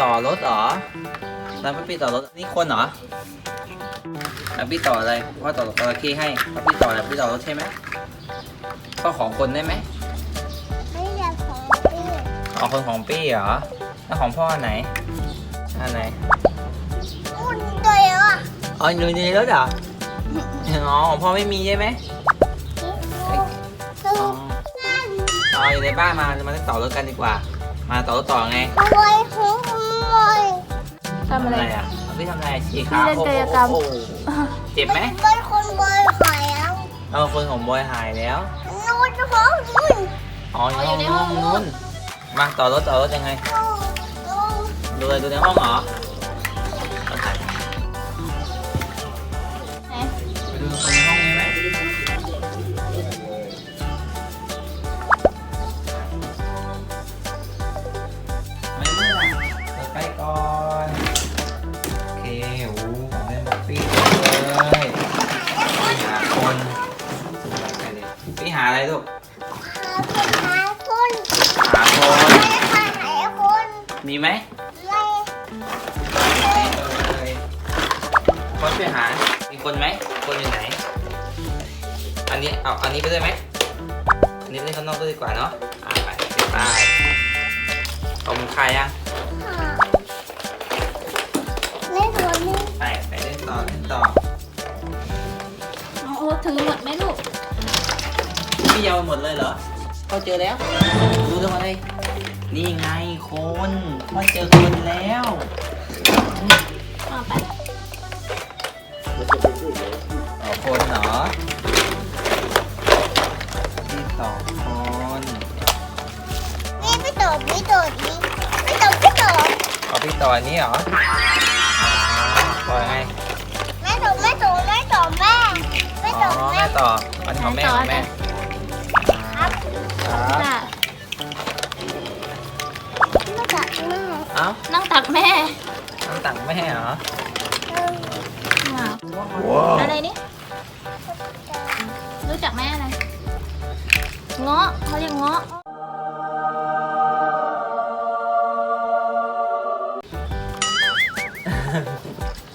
ต่อรถเหรอแล้วพี่ต่อรถนี่คนเหรอแล้วพี่ต่ออะไรพ่อต่อจระเข้ให้แล้วพี่ต่ออะไรพี่ต่อรถใช่ไหมก็ของคนได้ไหมไม่อยากของพี่ของคนของปี้เหรอแล้วของพ่ออันไหนอันไหนอุ่นตัวเยอะอ๋ออยู่ในรถเหรออ๋อของพ่อไม่มีใช่ไหมดูอ๋อนั่นอ๋ออยู่ในบ้านมามาต่อรถกันดีกว่า มาต่อรถต่อไงขโมยของขโมย ทำอะไรอะเอาพี่ทำอะไรฉีกพี่ขาเล่นกายกรรม โอ้โหเจ็บไหมเป็นคนบอยหอยแล้วเออคนของบอยหายแล้ว นู่นของนู่นอ๋ออยู่ในห้องนู้นมาต่อรถต่อรถยังไง นู่นดูเลยดูในห้องเหรอ มีไหมเลยไม่เลยคนช่วยหา มีคนไหม คนอยู่ไหน อันนี้ เอา อันนี้ไปด้วยไหม อันนี้ไปเล่นข้างนอกด้วยดีกว่าเนาะ อ่าไปเก็บไปขอบคุณใครยังหาเล่นตัวนี้ไปไปเล่นต่อเล่นต่อเอาโอ๊ตถือหมดไหมลูก พี่เยาหมดเลยเหรอเขาเจอแล้ว ดูตรงอะไร นี่ไงคนพ่อเจอคนแล้วเอาไปต่อคนเหรอที่ต่อคนนี่ไม่ตอบไม่ตอบนี่ไม่ตอบไม่ตอบเอาพี่ต่ออันนี้เหรออ๋อต่อยังไงไม่ตอบไม่ตอบไม่ตอบแม่ไม่ตอ๋ออบแม่แม่ต่ออันของแม่ของแม่ รออ้าวอะไรนี่รู้จักแม่อะไรเงาะเขาเรียกเงาะ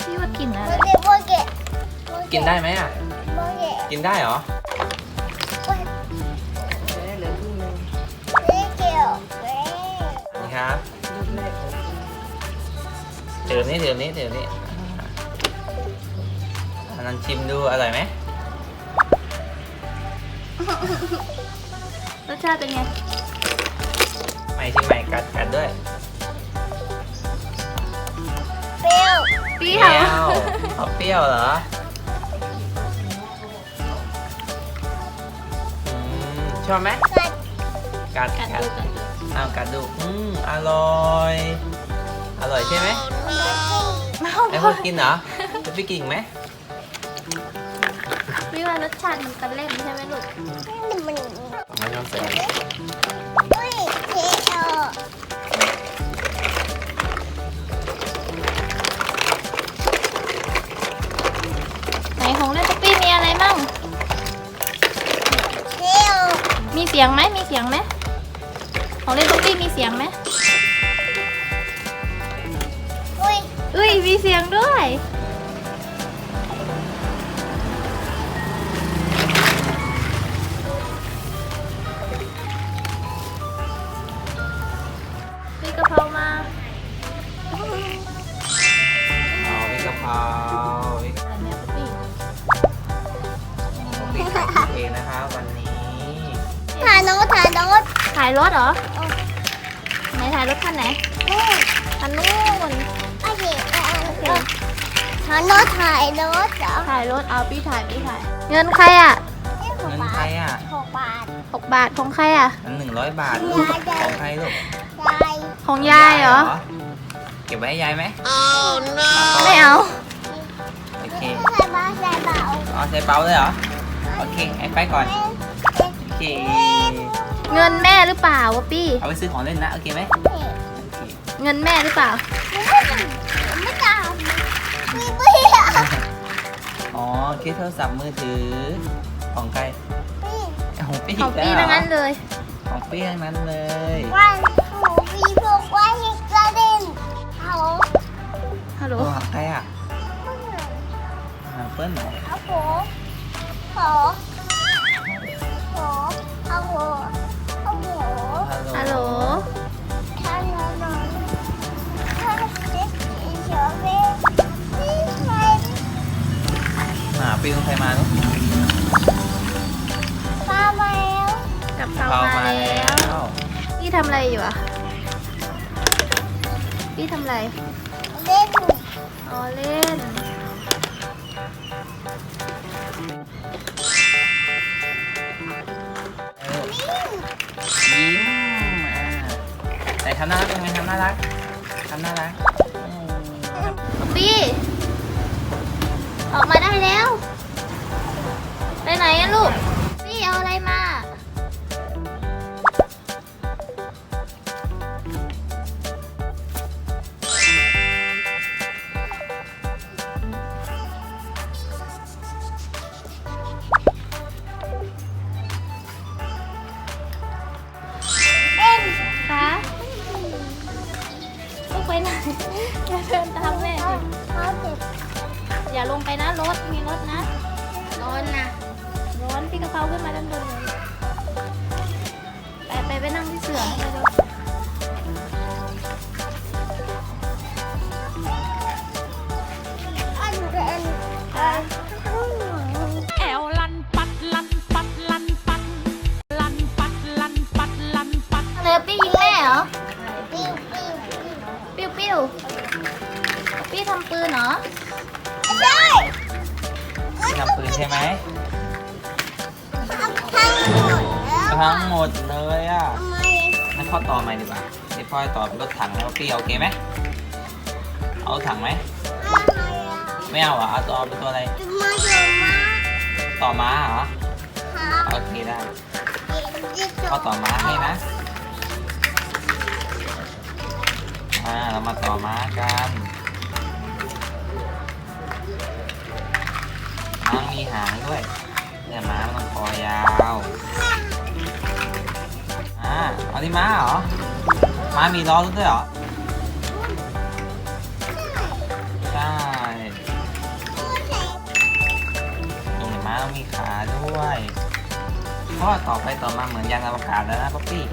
พี่ว่ากินอะไรโบเกะโบเกะกินได้ไหมอะโบเกะกินได้เหรอ เดี๋ยวนี้เดี๋ยวนี้เดี๋ยวนี้อันนั้นชิมดูอร่อยไหมรสชาติเป็นไงใหม่ชิมใหม่กัดกัดด้วยเปรี้ยวเปรี้เปยวรี้ยวเอาเปรี้ยวเหรออืมชอบไหมกัดกัดกัดกัดดูกัดดูเอากัดดูอืมอร่อยอ ร่อยใช่ไหมไอ้พวกกินเหรอ จะพี่กินอีกไหมพี่ว่ารสชาติมันตะเล่มใช่ไหมลูกมันไม่ต้องใส่อุ้ยเทเออไหนของเล่นป๊อปปี้มีอะไรมั่งเทเออมีเสียงไหมมีเสียงไหมของเล่นป๊อปปี้มีเสียงไหม มีเสียงด้วย มีกระเพรามา เอาพริกกะเพราพริกอะไรแม่ป๊อปปี้พริกขายเองนะคะวันนี้ถ่ายโน้ตถ่ายโน้ตถ่ายรถเหรอ ไหนถ่ายรถคันไหน นู่นคันนู้น ถ่ายโน้ตถ่ายโน้ตเหรอถ่ายรถเอาพี่ถ่ายพี่ถ่ายเงินใครอะนี่หกเงินบาใครทอะหกบาทหกบาทของใครอะอันหนึ่งร้อยบาทลูกของใครลูกยายของยายเหรอ เก็บไว้ให้ยายไหมไม่เอา โอเคใส่บาใส่เบาเอาใส่เป๋าเลยเหรอ โอเคไอ้ไปก่อน โอเค เงินแม่หรือเปล่าวะปี้เอาไปซื้อของเล่นนะ โอเคไหมโอเคเงินแม่หรือเปล่า ไม่ตามมีเบี้ย อ๋อเคสโทรศัพท์มือถือ ของใครของปี้ของแล้วปี้เหรทั้งนั้นเลย ของปี้ทั้งนั้นเลยวันหมูมีพวกว่าฮิกระเด็นฮฮัลโหลโทรหาใครอะหาเปิ้ลเหรอเอาโผโผโผเอ พี่ทำอะไร เล่นอ๋อเล่น ยิ้มอ่าแต่ทำน่ารักเป็นไงทำน่ารักทำน่ารักอื อย่าลงไปนะรถมีรถนะ ร้อนนะร้อนพี่กะเพราขึ้นมาด้านบนเลยไปไปไปนั่งที่เสือไปเลย ใช่ไหมทั้งหมดแล้วทั้งหมดเลยอะทำไมให้พ่อต่อใหม่ดีกว่าให้พ่อต่อเป็นรถถังแล้วพี่โอเคไหมเอาถังไหมอะไรอะไม่เอาเหรอเอาตัวเป็นตัวอะไรจะมาจะมาต่อม้าเหรอหาโอเคได้จิตพ่อต่อม้าให้นะอ่าเรามาต่อม้ากัน ม้ามีหางด้วยเนี่ยม้ามันต้องคอยาวอ่าเอาที่ม้าเหรอม้ามีล้อรถด้วยเหรอใช่นี่ม้าต้องมีขาด้วยเพราะว่าต่อไปต่อมาเหมือนยานอวกาศแล้วนะป๊อปปี้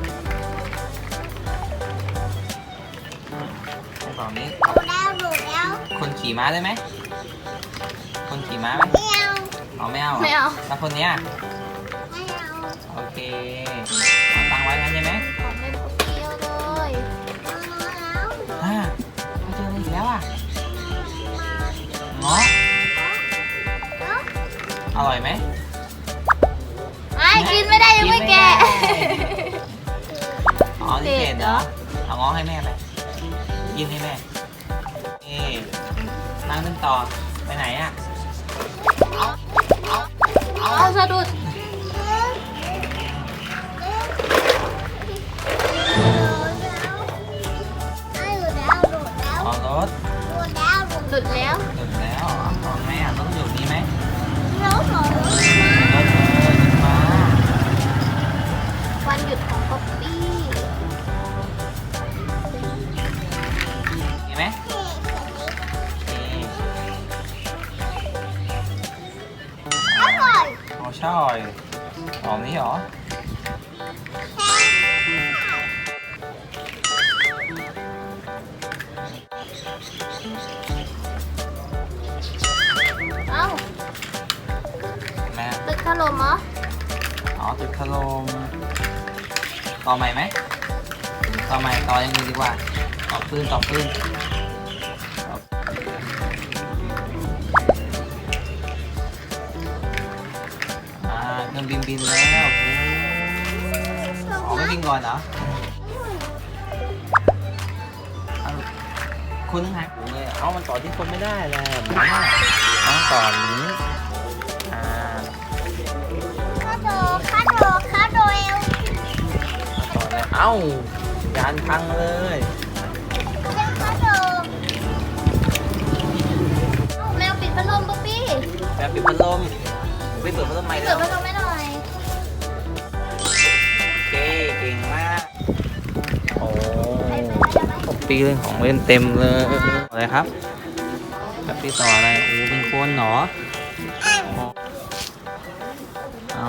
ให้ตอนนี้ดูแล้วดูแล้วคนขี่ม้าได้ไหมคนขี่ม้าไหมไม่ เอาเอาไม่เอาหรไม่เอา แล้วคนเนี้ยไม่เอาโอเคเอาตั้งไว้งั้นใช่ไหมของเล่นปุ๊บเดียวเลยมาแล้วอ่าไม่เจออะไรอีกแล้วอะเงาะอร่อยไหมไม่กินไม่ได้ยังไม่แกะอ๋อนี่เศษเหรอเอาเงาะให้แม่ไปยื่นให้แม่นี่นั่งนึงต่อไปไหนอะเอาเอา เอา ช่อยหอมนี้เหรอเอ้าแม่ตึกถล่มเหรออ๋อตึกถล่มต่อใหม่ไหมต่อใหม่ต่อยังไงดีกว่าต่อปืนต่อปืน อ่าเครื่องบินบินแล้วโอ้อ๋อไม่บินก่อนเหรอเอาคุณต้องหายผมเลยเอามันต่อที่คนไม่ได้เลยต้องต่ออย่างนี้อ่าข้าโดข้าโดข้าโดเอวต่อเลยเอ้ายานพังเลยยังข้าโดเอ้าแมวปิดพัดลมป๊อปปี้แบบปิดพัดลมไปเปิดพัดลมใหม่เปิแล้ดวพัดลมให้หน่ ปี้เล่องของเล่นเต็มเลยอะไรครับแฮปปี้ต่ออะไรโอ้เป็นคนหนอเอา